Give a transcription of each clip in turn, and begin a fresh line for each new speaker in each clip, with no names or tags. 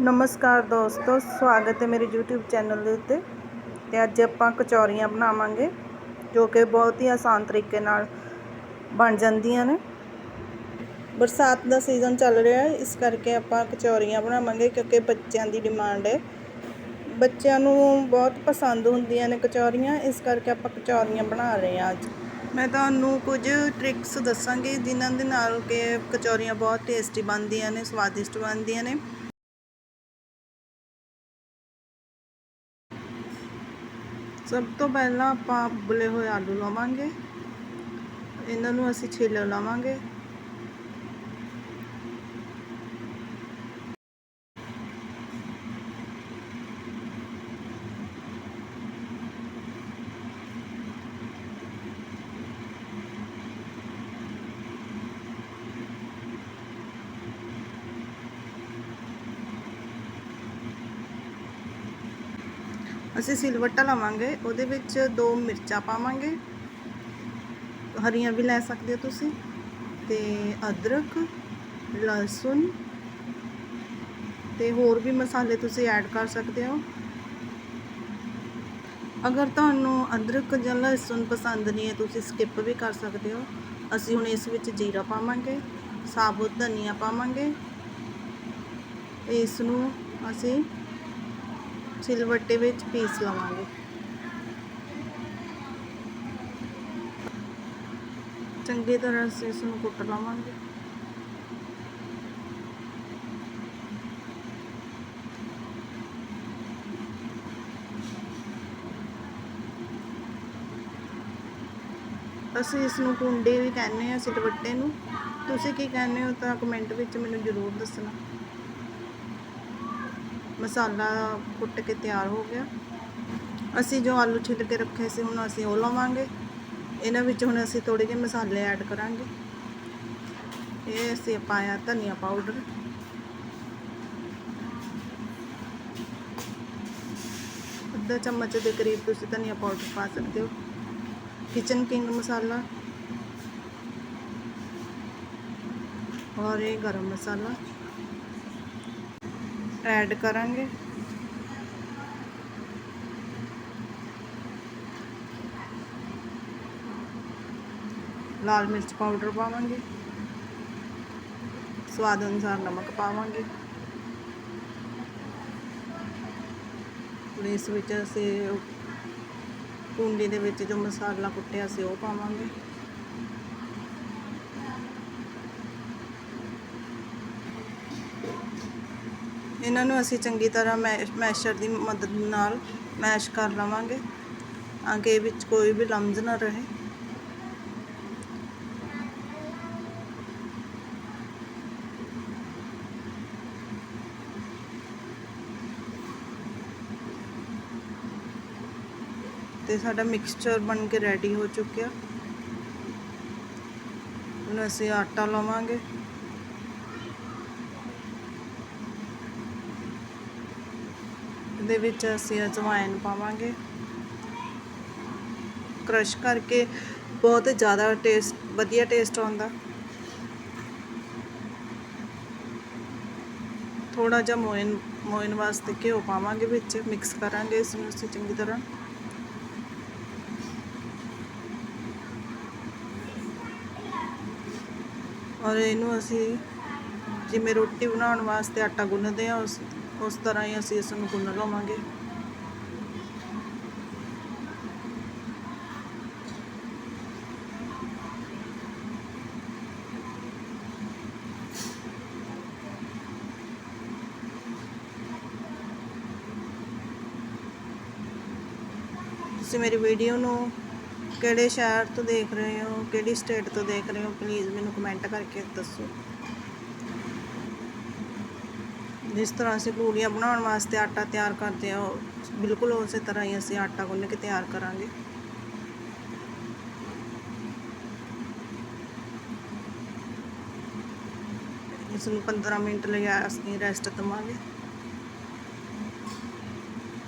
ਨਮਸਕਾਰ ਦੋਸਤੋ, ਸਵਾਗਤ ਹੈ ਮੇਰੇ YouTube ਚੈਨਲ ਦੇ ਉੱਤੇ ਤੇ ਅੱਜ ਆਪਾਂ ਕਚੌਰੀਆਂ ਬਣਾਵਾਂਗੇ, ਜੋ ਕਿ ਬਹੁਤ ਹੀ ਆਸਾਨ ਤਰੀਕੇ ਨਾਲ ਬਣ ਜਾਂਦੀਆਂ ਨੇ। ਬਰਸਾਤ ਦਾ ਸੀਜ਼ਨ ਚੱਲ ਰਿਹਾ ਹੈ, ਇਸ ਕਰਕੇ ਆਪਾਂ ਕਚੌਰੀਆਂ ਬਣਾਵਾਂਗੇ ਕਿਉਂਕਿ ਬੱਚਿਆਂ ਦੀ ਡਿਮਾਂਡ ਹੈ। ਬੱਚਿਆਂ ਨੂੰ ਬਹੁਤ ਪਸੰਦ ਹੁੰਦੀਆਂ ਨੇ ਕਚੌਰੀਆਂ, ਇਸ ਕਰਕੇ ਆਪਾਂ ਕਚੌਰੀਆਂ ਬਣਾ ਰਹੇ ਹਾਂ ਅੱਜ। ਮੈਂ ਤੁਹਾਨੂੰ ਕੁਝ ਟ੍ਰਿਕਸ ਦੱਸਾਂਗੀ, ਜਿਨ੍ਹਾਂ ਦੇ ਨਾਲ ਕਿ ਕਚੌਰੀਆਂ ਬਹੁਤ ਟੇਸਟੀ ਬਣਦੀਆਂ ਨੇ, ਸਵਾਦਿਸ਼ਟ ਬਣਦੀਆਂ ਨੇ। ਸਭ ਤੋਂ ਪਹਿਲਾਂ ਆਪਾਂ ਉਬਲੇ ਹੋਏ ਆਲੂ ਲਵਾਂਗੇ। ਇਹਨਾਂ ਨੂੰ ਅਸੀਂ ਛਿੱਲ ਲਵਾਂਗੇ। ਅਸੀਂ ਸਿਲਵੱਟਾ ਲਵਾਂਗੇ, ਉਹਦੇ ਵਿੱਚ ਦੋ ਮਿਰਚਾਂ ਪਾਵਾਂਗੇ। ਹਰੀਆਂ ਵੀ ਲੈ ਸਕਦੇ ਹੋ ਤੁਸੀਂ, ਤੇ ਅਦਰਕ ਲਸਣ ਤੇ ਹੋਰ ਵੀ ਮਸਾਲੇ ਤੁਸੀਂ ਐਡ ਕਰ ਸਕਦੇ ਹੋ। ਅਗਰ ਤੁਹਾਨੂੰ ਅਦਰਕ ਜਾਂ ਲਸਣ ਪਸੰਦ ਨਹੀਂ ਹੈ, ਤੁਸੀਂ ਸਕਿਪ ਵੀ ਕਰ ਸਕਦੇ ਹੋ। ਅਸੀਂ ਹੁਣ ਇਸ ਵਿੱਚ ਜੀਰਾ ਪਾਵਾਂਗੇ, ਸਾਬੁਤ ਧਨੀਆ ਪਾਵਾਂਗੇ। ਇਸ ਨੂੰ ਅਸੀਂ ਸਿਲਵੱਟੇ ਵਿੱਚ ਪੀਸ ਲਵਾਂਗੇ। ਚੰਗੀ ਤਰ੍ਹਾਂ ਅਸੀਂ ਇਸ ਨੂੰ ਕੁੱਟ ਲਵਾਂਗੇ। ਅਸੀਂ ਇਸ ਨੂੰ ਕੁੰਡੇ ਵੀ ਕਹਿੰਦੇ ਹਾਂ ਸਿਲਵੱਟੇ ਨੂੰ। ਤੁਸੀਂ ਕੀ ਕਹਿੰਦੇ ਹੋ ਤਾਂ ਕਮੈਂਟ ਵਿੱਚ ਮੈਨੂੰ ਜ਼ਰੂਰ ਦੱਸਣਾ। ਮਸਾਲਾ ਕੁੱਟ ਕੇ ਤਿਆਰ ਹੋ ਗਿਆ। ਅਸੀਂ ਜੋ ਆਲੂ ਛਿੱਲ ਕੇ ਰੱਖੇ ਸੀ, ਹੁਣ ਅਸੀਂ ਉਹ ਲਵਾਂਗੇ। ਇਹਨਾਂ ਵਿੱਚ ਹੁਣ ਅਸੀਂ ਥੋੜੇ ਜਿਹੇ ਮਸਾਲੇ ਐਡ ਕਰਾਂਗੇ। ਇਹ ਅਸੀਂ ਪਾਇਆ ਧਨੀਆ ਪਾਊਡਰ। ਅੱਧਾ ਚਮਚ ਦੇ ਕਰੀਬ ਤੁਸੀਂ ਧਨੀਆ ਪਾਊਡਰ ਪਾ ਸਕਦੇ ਹੋ। ਕਿਚਨ ਕਿੰਗ ਮਸਾਲਾ। ਔਰ ਇਹ ਗਰਮ ਮਸਾਲਾ। ਐਡ ਕਰਾਂਗੇ। ਲਾਲ ਮਿਰਚ ਪਾਊਡਰ ਪਾਵਾਂਗੇ। ਸਵਾਦ ਅਨੁਸਾਰ ਨਮਕ ਪਾਵਾਂਗੇ। ਇਸ ਵਿੱਚ ਅਸੀਂ ਕੁੰਡੀ ਦੇ ਵਿੱਚ ਜੋ ਮਸਾਲਾ ਕੁੱਟਿਆ ਸੀ ਉਹ ਪਾਵਾਂਗੇ। ਇਹਨਾਂ ਨੂੰ ਅਸੀਂ ਚੰਗੀ ਤਰ੍ਹਾਂ ਮੈਸ਼ਰ ਦੀ ਮਦਦ ਨਾਲ ਮੈਸ਼ ਕਰ ਲਵਾਂਗੇ ਤਾਂ ਵਿੱਚ ਕੋਈ ਵੀ ਲੰਮਜ ਨਾ ਰਹੇ। ਤੇ ਸਾਡਾ ਮਿਕਸਚਰ ਬਣ ਕੇ ਰੈਡੀ ਹੋ ਚੁੱਕਿਆ। ਹੁਣ ਅਸੀਂ ਆਟਾ ਲਵਾਂਗੇ। ਦੇ ਵਿੱਚ ਅਸੀਂ ਅਜਵਾਇਨ ਪਾਵਾਂਗੇ। ਕ੍ਰਸ਼ ਕਰਕੇ ਬਹੁਤ ਜ਼ਿਆਦਾ ਟੇਸਟ ਵਧੀਆ ਟੇਸਟ ਆਉਂਦਾ। ਥੋੜਾ ਜਿਹਾ ਮੋਇਨ ਮੋਇਨ ਵਾਸਤੇ ਘਿਓ ਪਾਵਾਂਗੇ ਵਿੱਚ ਮਿਕਸ ਕਰਾਂਗੇ ਇਸ ਨੂੰ ਅਸੀਂ ਚੰਗੀ ਤਰ੍ਹਾਂ। ਔਰ ਇਹਨੂੰ ਅਸੀਂ ਜਿਵੇਂ ਰੋਟੀ ਬਣਾਉਣ ਵਾਸਤੇ ਆਟਾ ਗੁੰਨਦੇ ਆ ਉਸ ਉਸ ਤਰ੍ਹਾਂ ਹੀ ਅਸੀਂ ਇਸ ਨੂੰ ਗੁੰਨ ਲਵਾਂਗੇ। ਤੁਸੀਂ ਮੇਰੀ ਵੀਡੀਓ ਨੂੰ ਕਿਹੜੇ ਸ਼ਹਿਰ ਤੋਂ ਦੇਖ ਰਹੇ ਹੋ, ਕਿਹੜੀ ਸਟੇਟ ਤੋਂ ਦੇਖ ਰਹੇ ਹੋ ਪਲੀਜ਼ ਮੈਨੂੰ ਕਮੈਂਟ ਕਰਕੇ ਦੱਸੋ। ਜਿਸ ਤਰ੍ਹਾਂ ਅਸੀਂ ਪੂਰੀਆਂ ਬਣਾਉਣ ਵਾਸਤੇ ਆਟਾ ਤਿਆਰ ਕਰਦੇ ਹਾਂ ਬਿਲਕੁਲ ਉਸੇ ਤਰ੍ਹਾਂ ਹੀ ਅਸੀਂ ਆਟਾ ਗੁੰਨ ਕੇ ਤਿਆਰ ਕਰਾਂਗੇ। ਇਸ ਨੂੰ 15 ਮਿੰਟ ਲਈ ਅਸੀਂ ਰੈਸਟ ਦਵਾਂਗੇ।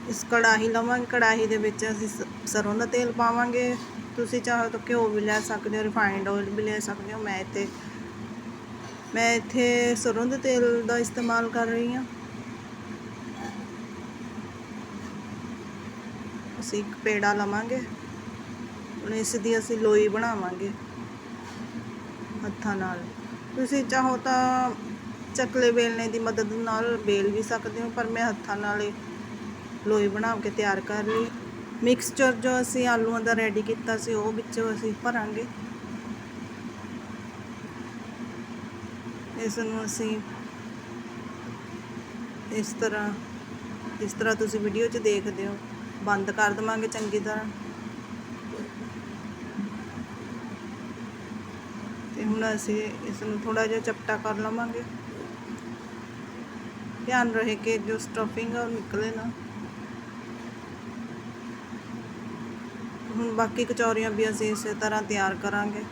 ਇਸ ਕੜਾਹੀ ਲਵਾਂਗੇ, ਕੜਾਹੀ ਦੇ ਵਿੱਚ ਅਸੀਂ ਸਰੋਂ ਦਾ ਤੇਲ ਪਾਵਾਂਗੇ। ਤੁਸੀਂ ਚਾਹੋ ਤਾਂ ਘਿਓ ਵੀ ਲੈ ਸਕਦੇ ਹੋ ਰਿਫਾਈਨਡ ਆਇਲ ਵੀ ਲੈ ਸਕਦੇ ਹੋ। ਮੈਂ ਇੱਥੇ ਮੈਂ ਇੱਥੇ ਸਰੋਂ ਦੇ ਤੇਲ ਦਾ ਇਸਤੇਮਾਲ ਕਰ ਰਹੀ ਹਾਂ। ਅਸੀਂ ਇੱਕ ਪੇੜਾ ਲਵਾਂਗੇ। ਹੁਣ ਇਸ ਦੀ ਅਸੀਂ ਲੋਈ ਬਣਾਵਾਂਗੇ ਹੱਥਾਂ ਨਾਲ। ਤੁਸੀਂ ਚਾਹੋ ਤਾਂ ਚਕਲੇ ਵੇਲਣੇ ਦੀ ਮਦਦ ਨਾਲ ਵੇਲ ਵੀ ਸਕਦੇ ਹੋ, ਪਰ ਮੈਂ ਹੱਥਾਂ ਨਾਲ ਲੋਈ ਬਣਾ ਕੇ ਤਿਆਰ ਕਰ ਲਈ ਮਿਕਸਚਰ ਜੋ ਅਸੀਂ ਆਲੂਆਂ ਦਾ ਰੈਡੀ ਕੀਤਾ ਸੀ, ਉਹ ਵਿੱਚ ਅਸੀਂ ਭਰਾਂਗੇ। ਇਸ ਨੂੰ ਅਸੀਂ ਇਸ ਤਰ੍ਹਾਂ ਜਿਸ ਤਰ੍ਹਾਂ ਤੁਸੀਂ ਵੀਡੀਓ 'ਚ ਦੇਖਦੇ ਹੋ। ਬੰਦ ਕਰ ਦਵਾਂਗੇ ਚੰਗੀ ਤਰ੍ਹਾਂ। ਤੇ ਹੁਣ ਅਸੀਂ ਇਸ ਨੂੰ ਥੋੜਾ ਜਿਹਾ ਚਪਟਾ ਕਰ ਲਵਾਂਗੇ। ਧਿਆਨ ਰਹੇ ਕਿ ਜੋ ਸਟਫਿੰਗ ਆ ਉਹ ਨਿਕਲੇ ਨਾ। ਹੁਣ ਬਾਕੀ ਕਚੌਰੀਆਂ ਵੀ ਅਸੀਂ ਇਸੇ ਤਰ੍ਹਾਂ ਤਿਆਰ ਕਰਾਂਗੇ।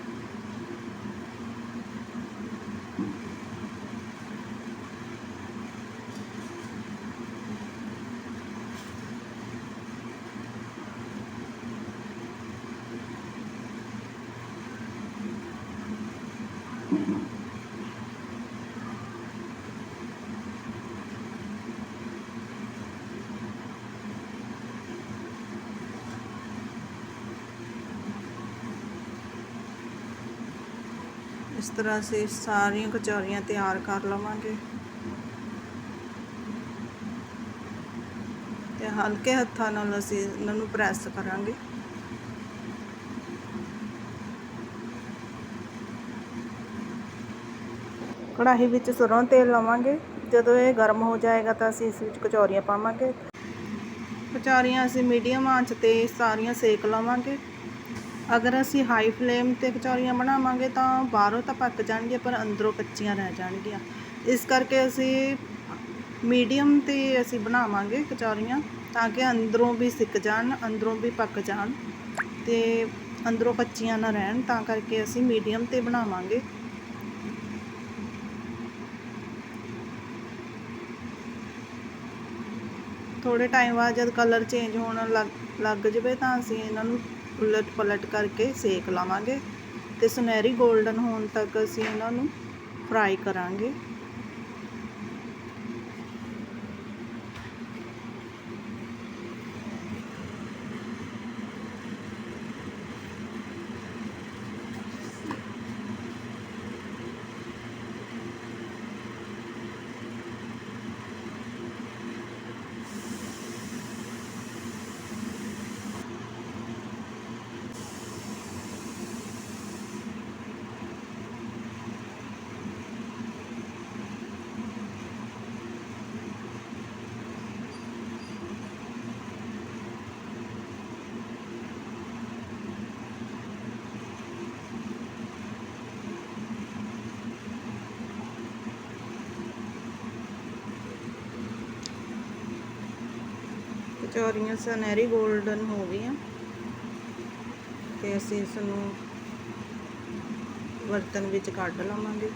ਇਸ ਤਰ੍ਹਾਂ ਅਸੀਂ ਸਾਰੀਆਂ ਕਚੌਰੀਆਂ ਤਿਆਰ ਕਰ ਲਵਾਂਗੇ। ਤੇ ਹਲਕੇ ਹੱਥਾਂ ਨਾਲ ਅਸੀਂ ਇਹਨਾਂ ਨੂੰ ਪ੍ਰੈਸ ਕਰਾਂਗੇ। ਕੜਾਹੀ ਵਿੱਚ ਸਰੋਂ ਤੇਲ ਲਵਾਂਗੇ। ਜਦੋਂ ਇਹ ਗਰਮ ਹੋ ਜਾਏਗਾ ਤਾਂ ਅਸੀਂ ਇਸ ਵਿੱਚ ਕਚੌਰੀਆਂ ਪਾਵਾਂਗੇ। ਕਚੌਰੀਆਂ ਅਸੀਂ ਮੀਡੀਅਮ ਆਂਚ ਤੇ ਸਾਰੀਆਂ ਸੇਕ ਲਵਾਂਗੇ। ਅਗਰ ਅਸੀਂ ਹਾਈ ਫਲੇਮ ਤੇ ਕਚੌਰੀਆਂ ਬਣਾਵਾਂਗੇ ਤਾਂ ਬਾਹਰੋਂ ਤਾਂ ਪੱਕ ਜਾਣਗੀਆਂ, ਪਰ ਅੰਦਰੋਂ ਕੱਚੀਆਂ ਰਹਿ ਜਾਣਗੀਆਂ। ਇਸ ਕਰਕੇ ਅਸੀਂ ਮੀਡੀਅਮ ਤੇ ਅਸੀਂ ਬਣਾਵਾਂਗੇ ਕਚੌਰੀਆਂ ਤਾਂ ਕਿ ਅੰਦਰੋਂ ਵੀ ਸਿੱਕ ਜਾਣ, ਅੰਦਰੋਂ ਵੀ ਪੱਕ ਜਾਣ ਤੇ ਅੰਦਰੋਂ ਕੱਚੀਆਂ ਨਾ ਰਹਿਣ, ਤਾਂ ਕਰਕੇ ਅਸੀਂ ਮੀਡੀਅਮ ਤੇ ਬਣਾਵਾਂਗੇ। ਥੋੜੇ ਟਾਈਮ ਬਾਅਦ ਜਦ ਕਲਰ ਚੇਂਜ ਹੋਣ ਲੱਗ ਲੱਗ ਜਵੇ ਤਾਂ ਅਸੀਂ ਇਹਨਾਂ ਨੂੰ ਉਲਟ ਪਲਟ ਕਰਕੇ ਸੇਕ ਲਾਵਾਂਗੇ ਤੇ ਸੁਨਹਿਰੀ 골ਡਨ ਹੋਣ ਤੱਕ ਅਸੀਂ ਇਹਨਾਂ ਨੂੰ ਫਰਾਈ ਕਰਾਂਗੇ। ਕਚੌਰੀਆਂ ਸਨੈਰੀ 골ਡਨ ਹੋ ਗਈਆਂ ਤੇ ਅਸੀਂ ਇਸ ਨੂੰ ਬਰਤਨ ਵਿੱਚ ਕੱਢ ਲਵਾਂਗੇ।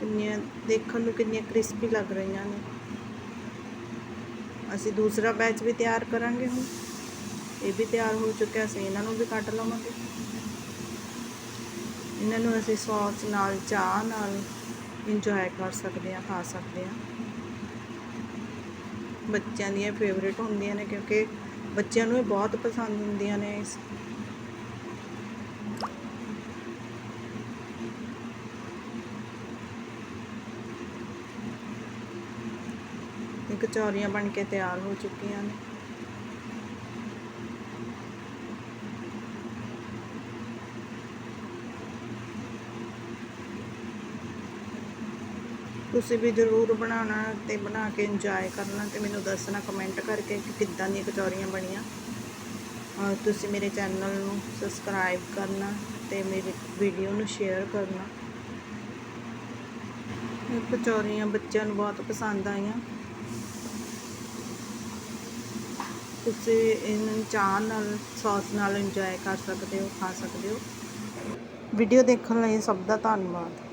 ਕਿੰਨੀਆਂ ਦੇਖਣ ਨੂੰ ਕਿੰਨੀਆਂ ਕ੍ਰਿਸਪੀ ਲੱਗ ਰਹੀਆਂ ਨੇ। ਅਸੀਂ ਦੂਸਰਾ ਬੈਚ ਵੀ ਤਿਆਰ ਕਰਾਂਗੇ ਹੁਣ। ਇਹ ਵੀ ਤਿਆਰ ਹੋ ਚੁੱਕਿਆ, ਅਸੀਂ ਇਹਨਾਂ ਨੂੰ ਵੀ ਕੱਢ ਲਵਾਂਗੇ। ਇਹਨਾਂ ਨੂੰ ਅਸੀਂ ਸੌਸ ਨਾਲ, ਚਾਹ ਨਾਲ ਇੰਜੋਏ ਕਰ ਸਕਦੇ ਹਾਂ, ਖਾ ਸਕਦੇ ਹਾਂ। ਬੱਚਿਆਂ ਦੀਆਂ ਫੇਵਰੇਟ ਹੁੰਦੀਆਂ ਨੇ ਕਿਉਂਕਿ ਬੱਚਿਆਂ ਨੂੰ ਇਹ ਬਹੁਤ ਪਸੰਦ ਹੁੰਦੀਆਂ ਨੇ ਇਸ ਕਚੌਰੀਆਂ ਬਣ ਕੇ ਤਿਆਰ ਹੋ ਚੁੱਕੀਆਂ ਨੇ। ਤੁਸੀਂ ਵੀ ਜ਼ਰੂਰ ਬਣਾਉਣਾ ਤੇ ਬਣਾ ਕੇ ਇੰਜੋਏ ਕਰਨਾ ਤੇ ਮੈਨੂੰ ਦੱਸਣਾ ਕਮੈਂਟ ਕਰਕੇ ਕਿ ਕਿੱਦਾਂ ਦੀਆਂ ਕਚੌਰੀਆਂ ਬਣੀਆਂ। ਔਰ ਤੁਸੀਂ ਮੇਰੇ ਚੈਨਲ ਨੂੰ ਸਬਸਕ੍ਰਾਈਬ ਕਰਨਾ ਤੇ ਮੇਰੀ ਵੀਡੀਓ ਨੂੰ ਸ਼ੇਅਰ ਕਰਨਾ। ਇਹ ਕਚੌਰੀਆਂ ਬੱਚਿਆਂ ਨੂੰ ਬਹੁਤ ਪਸੰਦ ਆਈਆਂ। ਤੁਸੀਂ ਇਹਨਾਂ ਚਾਹ ਨਾਲ ਸੌਸ ਨਾਲ ਇੰਜੋਏ ਕਰ ਸਕਦੇ ਹੋ, ਖਾ ਸਕਦੇ ਹੋ। ਵੀਡੀਓ ਦੇਖਣ ਲਈ ਸਭ ਦਾ ਧੰਨਵਾਦ।